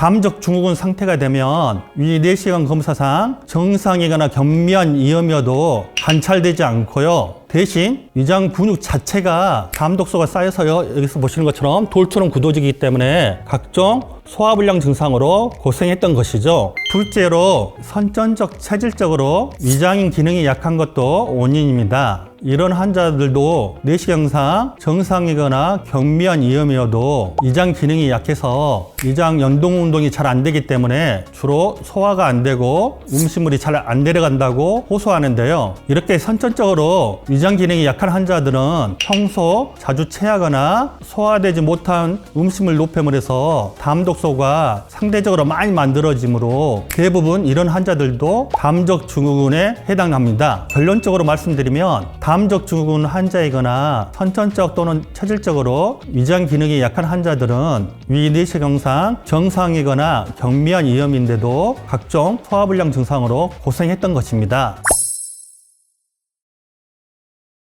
담적 증후군 상태가 되면 위 내시경 검사상 정상이거나 경미한 이염이어도 관찰되지 않고요. 대신 위장 근육 자체가 담독소가 쌓여서요. 여기서 보시는 것처럼 돌처럼 굳어지기 때문에 각종 소화불량 증상으로 고생했던 것이죠. 둘째로 선천적 체질적으로 위장 기능이 약한 것도 원인입니다. 이런 환자들도 내시경상 정상이거나 경미한 이염이어도 위장 기능이 약해서 위장 연동 운동이 잘 안 되기 때문에 주로 소화가 안 되고 음식물이 잘 안 내려간다고 호소하는데요. 이렇게 선천적으로 위장 기능이 약한 환자들은 평소 자주 체하거나 소화되지 못한 음식물 노폐물에서 담 독소가 상대적으로 많이 만들어지므로 대부분 이런 환자들도 담적 증후군에 해당합니다. 결론적으로 말씀드리면 담적 증후군 환자이거나 선천적 또는 체질적으로 위장 기능이 약한 환자들은 위 내시경상 정상이거나 경미한 이염인데도 각종 소화불량 증상으로 고생했던 것입니다.